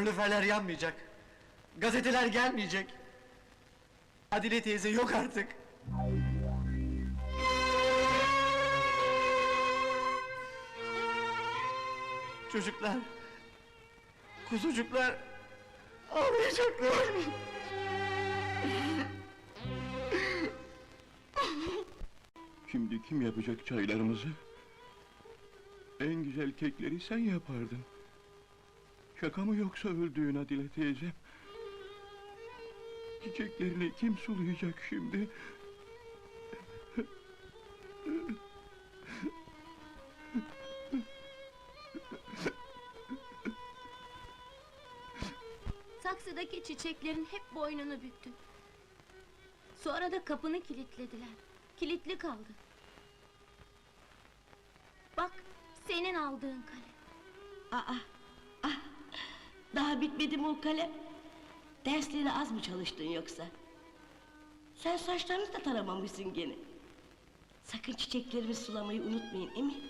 Kaloriferler yanmayacak. Gazeteler gelmeyecek. Adile teyze yok artık. Çocuklar, kuzucuklar ağlayacaklar. Şimdi kim yapacak çaylarımızı? En güzel kekleri sen yapardın. Şaka mı yoksa öldüğün Adile teyzem? Çiçeklerini kim sulayacak şimdi? Saksıdaki çiçeklerin hep boynunu büktü. Sonra da kapını kilitlediler. Kilitli kaldı. Bak, senin aldığın kale. Aa, daha bitmedi mi o kalem? Dersleri az mı çalıştın yoksa? Sen saçlarını da taramamışsın gene. Sakın çiçeklerimi sulamayı unutmayın, emin.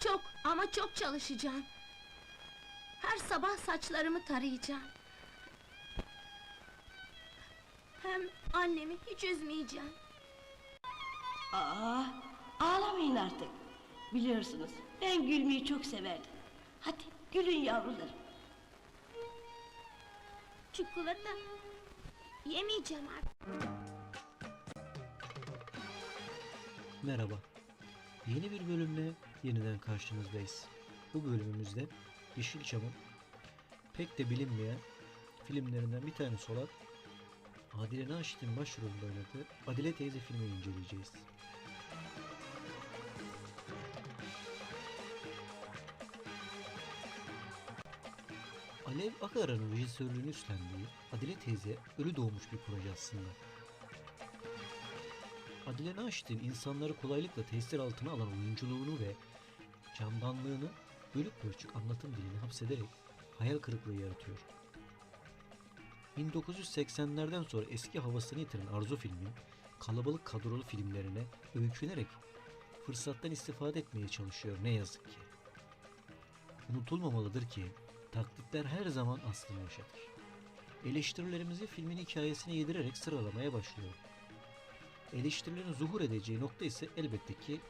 Çok ama çok çalışacağım. Her sabah saçlarımı tarayacağım. Hem annemi hiç üzmeyeceğim. Aa, ağlamayın artık. Biliyorsunuz, ben gülmeyi çok severdim. Hadi gülün yavrularım. Çikolata yemeyeceğim artık. Merhaba. Yeni bir bölümle yeniden karşınızdayız. Bu bölümümüzde Yeşilçam'ın pek de bilinmeyen filmlerinden bir tanesi olan Adile Naşit'in başrolünde oynadığı Adile Teyze filmini inceleyeceğiz. Alev Akara'nın rejisörlüğünü üstlendiği Adile Teyze ölü doğmuş bir proje aslında. Adile Naşit'in insanları kolaylıkla tesir altına alan oyunculuğunu ve candanlığını bölük pörçük anlatım dilini hapsederek hayal kırıklığı yaratıyor. 1980'lerden sonra eski havasını yitiren Arzu filmin kalabalık kadrolu filmlerine öykünerek fırsattan istifade etmeye çalışıyor ne yazık ki. Unutulmamalıdır ki taklitler her zaman aslını yaşatır. Eleştirilerimizi filmin hikayesine yedirerek sıralamaya başlıyor. Eleştirilerin zuhur edeceği nokta ise elbette ki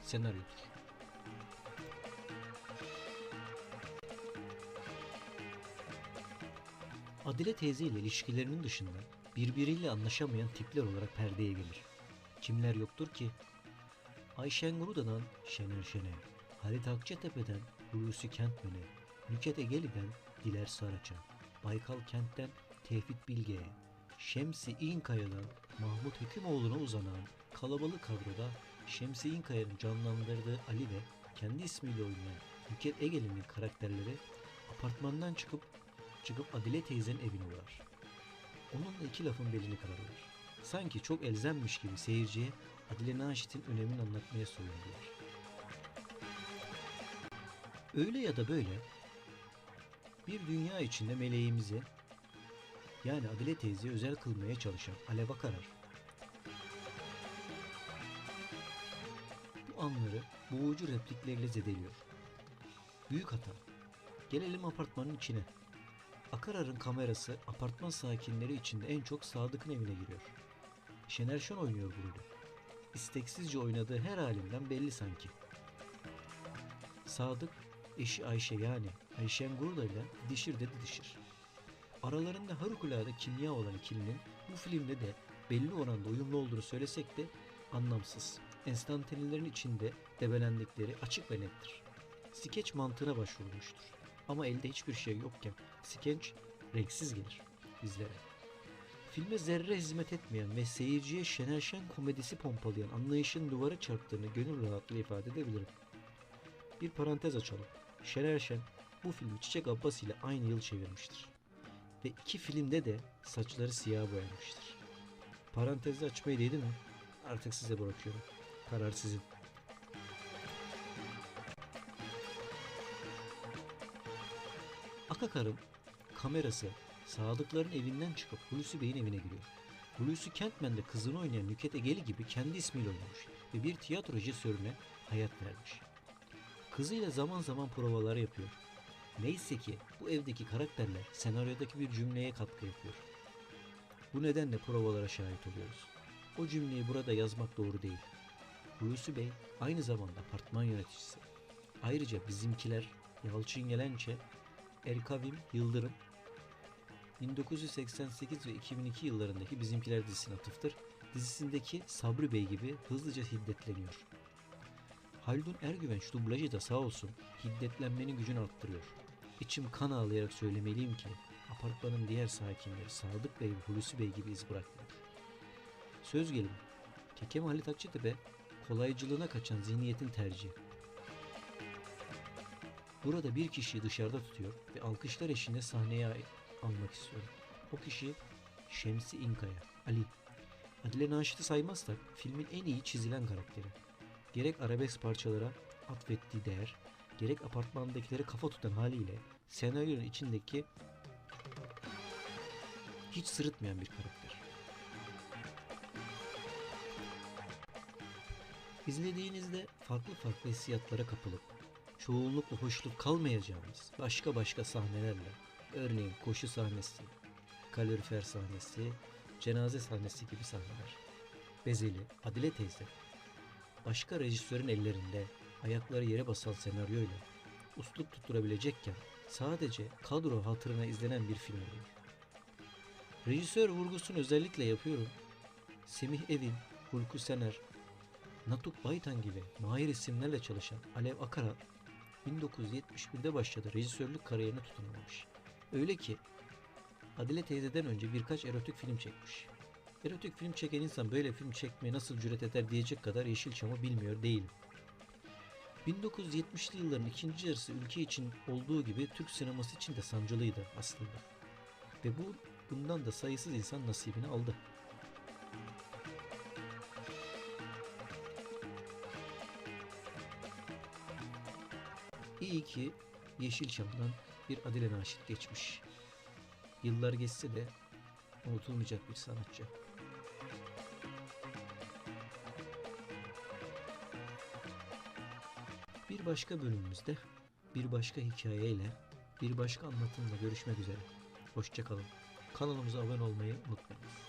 senaryodur. Adile teyze ile ilişkilerinin dışında birbiriyle anlaşamayan tipler olarak perdeye gelir. Kimler yoktur ki? Ayşen Gruda'dan Şener Şener, Halit Akçatepe'den Hulusi Kentmen'e, Nüket Egeli'den Diler Saraç'a, Baykal Kent'ten Tevfik Bilge'ye, Şemsi İnkaya'dan Mahmut Hekimoğlu'na uzanan kalabalık kadroda Şemsi İnkaya'nın canlandırdığı Ali ve kendi ismiyle oynayan Nüket Egeli'nin karakterleri apartmandan çıkıp çıkıp Adile teyzenin evine uğrar. Onunla iki lafın belini kararlar. Sanki çok elzemmiş gibi seyirciye Adile Naşit'in önemini anlatmaya soyundular. Öyle ya da böyle bir dünya içinde meleğimizi yani Adile teyzeyi özel kılmaya çalışan Alev Akarar bu anları boğucu replikleriyle zedeliyor. Büyük hata. Gelelim apartmanın içine. Akarar'ın kamerası apartman sakinleri içinde en çok Sadık'ın evine giriyor. Şener Şen oynuyor bu rolü. İsteksizce oynadığı her halinden belli sanki. Sadık, eşi Ayşe yani Ayşen Gurda ile dişir de didişir. Aralarında harikulade kimya olan ikilinin bu filmde de belli oranda uyumlu olduğunu söylesek de anlamsız. Enstantanelerin içinde debelendikleri açık ve nettir. Skeç mantığına başvurulmuştur. Ama elde hiçbir şey yokken skeç renksiz gelir bizlere. Filme zerre hizmet etmeyen ve seyirciye Şener Şen komedisi pompalayan anlayışın duvara çarptığını gönül rahatlığıyla ifade edebilirim. Bir parantez açalım. Şener Şen bu filmi Çiçek Abbas ile aynı yıl çevirmiştir. Ve iki filmde de saçları siyah boyanmıştır. Parantezi açmayı değdi mi? Artık size bırakıyorum. Karar sizin. Akakar'ın kamerası Sadıkların evinden çıkıp Hulusi Bey'in evine giriyor. Hulusi Kentmen de kızını oynayan Nüket Egeli gibi kendi ismiyle oynamış ve bir tiyatro rejisörüne hayat vermiş. Kızıyla zaman zaman provalar yapıyor. Neyse ki bu evdeki karakterler senaryodaki bir cümleye katkı yapıyor. Bu nedenle provalara şahit oluyoruz. O cümleyi burada yazmak doğru değil. Hulusi Bey aynı zamanda apartman yöneticisi. Ayrıca bizimkiler Yalçın Yelençe, Erkavim Yıldırım 1988 ve 2002 yıllarındaki Bizimkiler dizisine atıftır. Dizisindeki Sabri Bey gibi hızlıca hiddetleniyor. Haldun Ergüvenç dublajı da sağ olsun hiddetlenmenin gücünü arttırıyor. İçim kan ağlayarak söylemeliyim ki apartmanın diğer sakinleri Sadık Bey ve Hulusi Bey gibi iz bırakmıyor. Söz gelimi, Kekem Halit Akçatepe kolaycılığına kaçan zihniyetin tercihi. Burada bir kişiyi dışarıda tutuyor ve alkışlar eşliğinde sahneye almak istiyorum. O kişi Şemsi İnkaya, Ali. Adile Naşit'i saymazsak filmin en iyi çizilen karakteri. Gerek arabesk parçalara atfettiği değer, gerek apartmandakilere kafa tutan haliyle senaryonun içindeki hiç sırıtmayan bir karakter. İzlediğinizde farklı farklı hissiyatlara kapılıp çoğunlukla hoşnut kalmayacağımız başka başka sahnelerle örneğin koşu sahnesi, kalorifer sahnesi, cenaze sahnesi gibi sahneler. Bezeli, Adile teyze, başka rejisörün ellerinde ayakları yere basan senaryoyla usluk tutturabilecekken sadece kadro hatırına izlenen bir film oluyor. Rejisör vurgusunu özellikle yapıyorum. Semih Evin, Hulku Sener, Natuk Baytan gibi mahir isimlerle çalışan Alev Akara 1971'de başladı rejisörlük kariyerine tutunmamış. Öyle ki Adile teyzeden önce birkaç erotik film çekmiş. Erotik film çeken insan böyle film çekmeye nasıl cüret eder diyecek kadar Yeşilçam'ı bilmiyor değilim. 1970'li yılların ikinci yarısı ülke için olduğu gibi Türk sineması için de sancılıydı aslında. Ve bu bundan da sayısız insan nasibini aldı. İyi ki Yeşilçam'dan bir Adile Naşit geçmiş. Yıllar geçse de unutulmayacak bir sanatçı. Bir başka bölümümüzde bir başka hikayeyle bir başka anlatımla görüşmek üzere. Hoşçakalın. Kanalımıza abone olmayı unutmayınız.